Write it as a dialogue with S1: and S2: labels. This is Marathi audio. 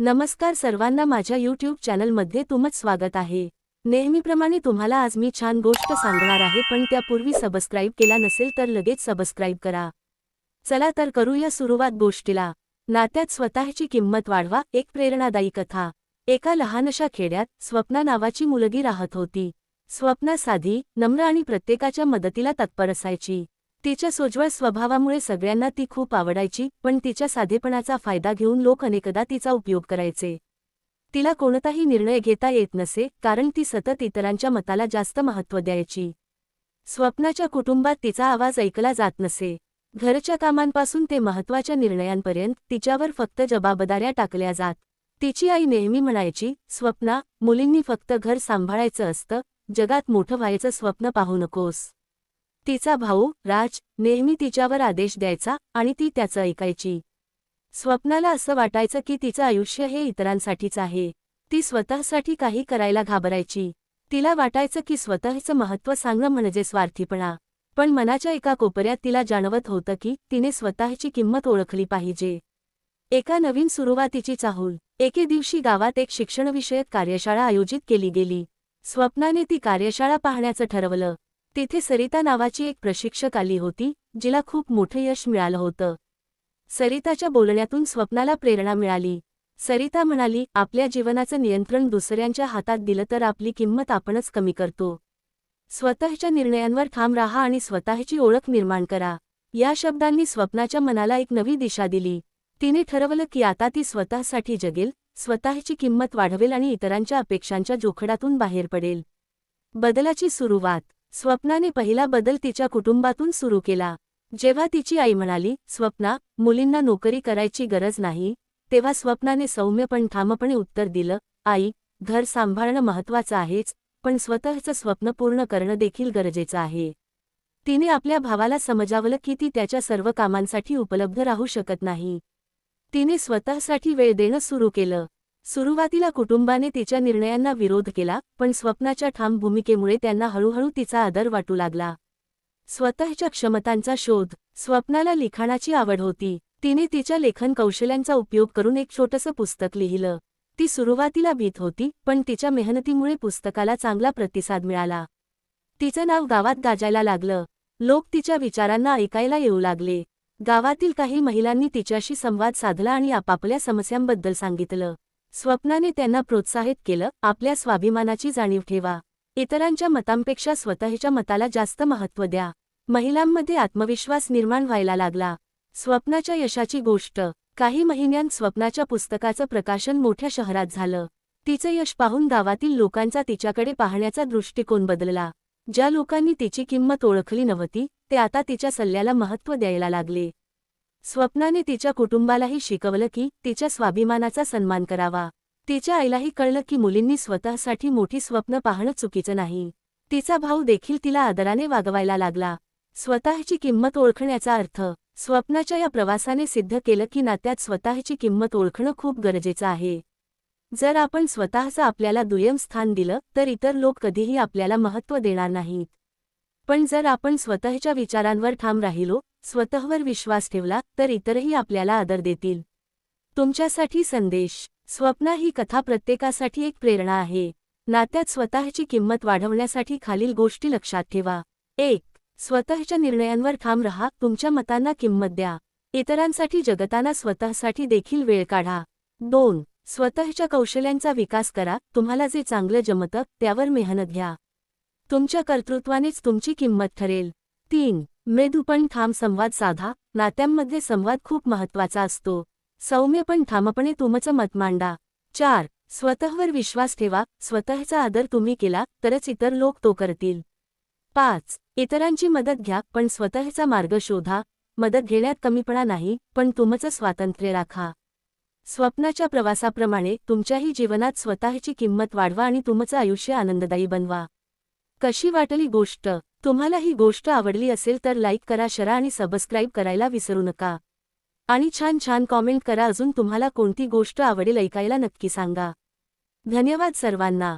S1: नमस्कार सर्वांना माझ्या यूट्यूब चॅनलमध्ये तुमच स्वागत आहे. नेहमीप्रमाणे तुम्हाला आज मी छान गोष्ट सांगणार आहे पण त्यापूर्वी सबस्क्राईब केला नसेल तर लगेच सबस्क्राईब करा. चला तर करूया सुरुवात गोष्टीला. नात्यात स्वतःची किंमत वाढवा एक प्रेरणादायी कथा. एका लहानशा खेड्यात स्वप्ना नावाची मुलगी राहत होती. स्वप्ना साधी नम्र आणि प्रत्येकाच्या मदतीला तत्पर असायची. तिच्या सोज्वळ स्वभावामुळे सगळ्यांना ती खूप आवडायची पण तिच्या साधेपणाचा फायदा घेऊन लोक अनेकदा तिचा उपयोग करायचे. तिला कोणताही निर्णय घेता येत नसे कारण ती सतत इतरांच्या मताला जास्त महत्त्व द्यायची. स्वप्नाच्या कुटुंबात तिचा आवाज ऐकला जात नसे. घरच्या कामांपासून ते महत्त्वाच्या निर्णयांपर्यंत तिच्यावर फक्त जबाबदाऱ्या टाकल्या जात. तिची आई नेहमी म्हणायची स्वप्ना मुलींनी फक्त घर सांभाळायचं असतं जगात मोठं व्हायचं स्वप्न पाहू नकोस. तिचा भाऊ राज नेहमी तिच्यावर आदेश द्यायचा आणि ती त्याचं ऐकायची. स्वप्नाला असं वाटायचं की तिचं आयुष्य हे इतरांसाठीच आहे. ती स्वतःसाठी काही करायला घाबरायची. तिला वाटायचं की स्वतःचं महत्त्व सांगणं म्हणजे स्वार्थीपणा. पण मनाच्या एका कोपऱ्यात तिला जाणवत होतं की तिने स्वतःची किंमत ओळखली पाहिजे. एका नवीन सुरुवातीची चाहूल. एके दिवशी गावात एक शिक्षणविषयक कार्यशाळा आयोजित केली गेली. स्वप्नाने ती कार्यशाळा पाहण्याचं ठरवलं. तिथे सरिता नावाची एक प्रशिक्षक आली होती जिला खूप मोठं यश मिळालं होतं. सरिताच्या बोलण्यातून स्वप्नाला प्रेरणा मिळाली. सरिता म्हणाली आपल्या जीवनाचं नियंत्रण दुसऱ्यांच्या हातात दिलं तर आपली किंमत आपणच कमी करतो. स्वतःच्या निर्णयांवर ठाम राहा आणि स्वतःची ओळख निर्माण करा. या शब्दांनी स्वप्नाच्या मनाला एक नवी दिशा दिली. तिने ठरवलं की आता ती स्वतःसाठी जगेल स्वतःची किंमत वाढवेल आणि इतरांच्या अपेक्षांच्या जोखडातून बाहेर पडेल. बदलाची सुरुवात स्वप्नाने पहिला बदल तिच्या कुटुंबातून सुरू केला. जेव्हा तिची आई म्हणाली स्वप्ना मुलींना नोकरी करायची गरज नाही तेव्हा स्वप्नाने सौम्य पण ठामपणे उत्तर दिलं आई घर सांभाळणं महत्वाचं आहेच पण स्वतःचं स्वप्न पूर्ण करणं देखील गरजेचं आहे. तिने आपल्या भावाला समजावलं की ती त्याच्या सर्व कामांसाठी उपलब्ध राहू शकत नाही. तिने स्वतःसाठी वेळ देणं सुरू केलं. सुरुवातीला कुटुंबाने तिच्या निर्णयांना विरोध केला पण स्वप्नाच्या ठाम भूमिकेमुळे त्यांना हळूहळू तिचा आदर वाटू लागला. स्वतःच्या क्षमतांचा शोध स्वप्नाला लिखाणाची आवड होती. तिने तिच्या लेखन कौशल्यांचा उपयोग करून एक छोटंसं पुस्तक लिहिलं. ती सुरुवातीला भीत होती पण तिच्या मेहनतीमुळे पुस्तकाला चांगला प्रतिसाद मिळाला. तिचं नाव गावात गाजायला लागलं. लोक तिच्या विचारांना ऐकायला येऊ लागले. गावातील काही महिलांनी तिच्याशी संवाद साधला आणि आपापल्या समस्यांबद्दल सांगितलं. स्वप्नाने त्यांना प्रोत्साहित केलं आपल्या स्वाभिमानाची जाणीव ठेवा. इतरांच्या मतांपेक्षा स्वतःच्या मताला जास्त महत्त्व द्या. महिलांमध्ये आत्मविश्वास निर्माण व्हायला लागला. स्वप्नाच्या यशाची गोष्ट. काही महिन्यांत स्वप्नाच्या पुस्तकाचं प्रकाशन मोठ्या शहरात झालं. तिचं यश पाहून गावातील लोकांचा तिच्याकडे पाहण्याचा दृष्टिकोन बदलला. ज्या लोकांनी तिची किंमत ओळखली नव्हती ते आता तिच्या सल्ल्याला महत्त्व द्यायला लागले. स्वप्नाने तिच्या कुटुंबालाही शिकवलं की तिच्या स्वाभिमानाचा सन्मान करावा. तिच्या आईलाही कळलं की मुलींनी स्वतःसाठी मोठी स्वप्न पाहणं चुकीचं नाही. तिचा भाऊ देखील तिला आदराने वागवायला लागला. स्वतःची किंमत ओळखण्याचा अर्थ स्वप्नाच्या या प्रवासाने सिद्ध केलं की नात्यात स्वतःची किंमत ओळखणं खूप गरजेचं आहे. जर आपण स्वतःचं आपल्याला दुय्यम स्थान दिलं तर इतर लोक कधीही आपल्याला महत्त्व देणार नाहीत. पण जर आपण स्वतःच्या विचारांवर ठाम राहिलो स्वतःवर विश्वास ठेवला तर इतरही आपल्याला आदर देतील. तुमच्यासाठी संदेश. स्वप्ना ही कथा प्रत्येकासाठी एक प्रेरणा आहे. नात्यात स्वतःची किंमत वाढवण्यासाठी खालील गोष्टी लक्षात ठेवा. एक स्वतःच्या निर्णयांवर ठाम रहा तुमच्या मतांना किंमत द्या. इतरांसाठी जगताना स्वतःसाठी देखील वेळ काढा. दोन स्वतःच्या कौशल्यांचा विकास करा. तुम्हाला जे चांगलं जमतं त्यावर मेहनत घ्या. तुमच्या कर्तृत्वानेच तुमची किंमत ठरेल. तीन. मृदू पण ठाम संवाद साधा. नात्यांमध्ये संवाद खूप महत्त्वाचा असतो. सौम्य पण ठामपणे तुमचं मत मांडा. चार. स्वतःवर विश्वास ठेवा. स्वतःचा आदर तुम्ही केला तरच इतर लोक तो करतील. पाच. इतरांची मदत घ्या पण स्वतःचा मार्ग शोधा. मदत घेण्यात कमीपणा नाही पण तुमचं स्वातंत्र्य राखा. स्वप्नाच्या प्रवासाप्रमाणे तुमच्याही जीवनात स्वतःची किंमत वाढवा आणि तुमचं आयुष्य आनंददायी बनवा. कशी वाटली गोष्ट? तुम्हाला ही गोष्ट आवडली असेल तर लाईक करा शरा आणि सबस्क्राईब करायला विसरू नका. आणि छान छान कॉमेंट करा अजून तुम्हाला कोणती गोष्ट आवडेल ऐकायला नक्की सांगा. धन्यवाद सर्वांना.